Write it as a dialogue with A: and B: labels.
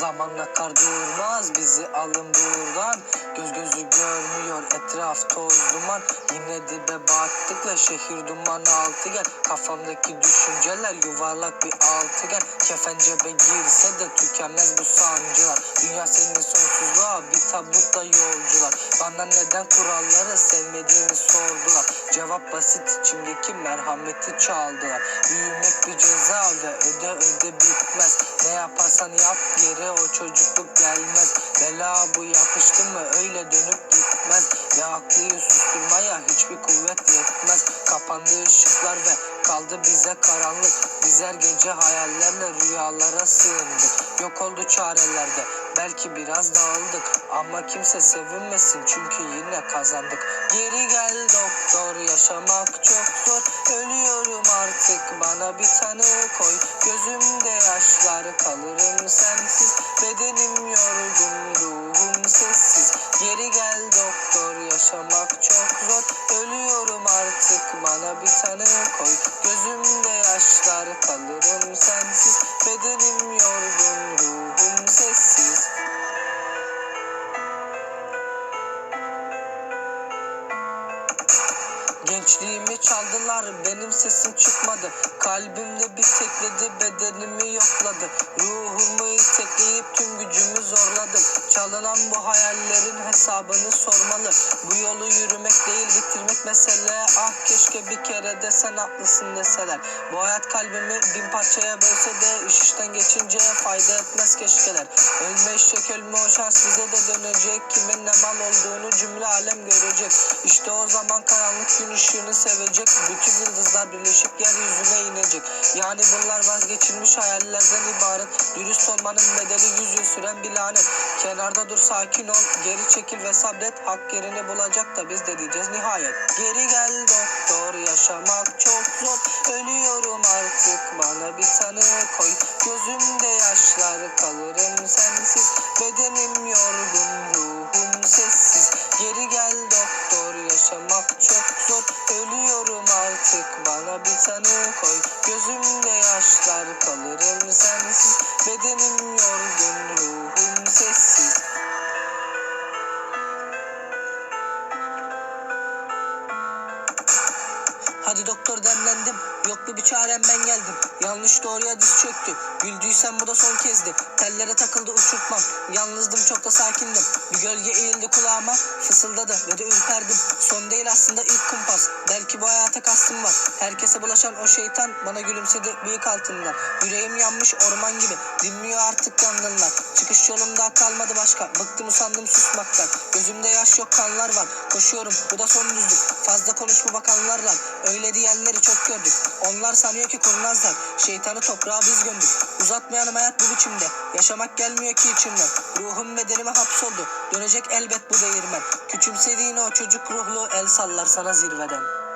A: Zaman akar durmaz bizi alın buradan. Göz gözü görmüyor etraf toz duman. Yine dibe battık ve şehir duman altı gel. Kafamdaki düşünceler yuvarlak bir altıgen Kefen cebe girse de tükenmez bu sancılar. Dünya senin sonsuzluğa bir tabutta yolcular. Bana neden kuralları sevmediğini sordular. Cevap basit içimdeki merhameti çaldılar. Büyümek bir ceza ve öde öde bitmez yaparsan yap geri o çocukluk gelmez. Bela bu yakıştı mı öyle dönüp gitmez. Ve aklıyı susturmaya hiçbir kuvvet yetmez Kapandı ışıklar ve kaldı bize karanlık. Bizler gece hayallerle rüyalara sığındık. Yok oldu çarelerde belki biraz dağıldık. Ama kimse sevinmesin çünkü yine kazandık. Geri gel doktor yaşamak çok zor. Ölüyorum artık bana bir tanı koy. Gözümde yaşlar kalırım sensiz koy Gözümde yaşlar kalırım sensiz. Bedenim yorgun ruhum sessiz. Gençliğimi çaldılar benim sesim çıkmadı. Kalbimde bir tekledi bedenimi yokladı. Ruhumu itekleyip Çalınan bu hayallerin hesabını sormalı. Bu yolu yürümek değil bitirmek mesele. Ah keşke bir kere de sen haklısın deseler. Bu hayat kalbimi bin parçaya bölse de iş işten geçince fayda etmez keşkeler. Ölme eşek ölme o şans bize de dönecek. Kimin ne mal olduğunu cümle alem görecek. İşte o zaman karanlık gün ışığını sevecek. Bütün yıldızlar birleşip yeryüzüne inecek. Yani bunlar vazgeçilmiş hayallerden ibaret. Dürüst olmanın bedeli yüz yıl süren bir lanet. Kenarda dur sakin ol geri çekil ve sabret. Hak yerini bulacak da biz de diyeceğiz. Nihayet Geri gel doktor yaşamak çok zor. Ölüyorum artık bana bir tanı koy. Gözümde yaşlar kalırım sensiz. Bedenim yorgun ruhum sessiz. Geri gel doktor yaşamak çok zor. Ölüyorum artık bana bir tanı koy. Gözümde yaşlar kalırım sensiz. Bedenim yorgun Hadi doktor demlendim. Yoklu bir çarem ben geldim. Yanlış doğruya diz çöktü. Güldüysem bu da son kezdi. Tellere takıldı uçurtmam. Yalnızdım çok da sakindim. Bir gölge eğildi kulağıma. Fısıldadı ve de ürperdim. Son değil aslında ilk kumpas. Belki bu hayata kastım var. Herkese bulaşan o şeytan bana gülümsedi büyük altından. Yüreğim yanmış orman gibi. Dinmiyor artık yangınlar. Çıkış yolumda kalmadı başka. Bıktım usandım susmaktan. Gözümde yaş yok kanlar var. Koşuyorum bu da son düzlük. Fazla konuşma bakanlarla. Öyle diyenleri çok gördük. Onlar sanıyor ki kurnazlar. Şeytanı toprağa biz gömdük. Uzatmayanım hayat bu biçimde. Yaşamak gelmiyor ki içimden. Ruhum bedenime hapsoldu. Dönecek elbet bu değirmen. Küçümsediğin o çocuk ruhlu el sallar sana zirveden.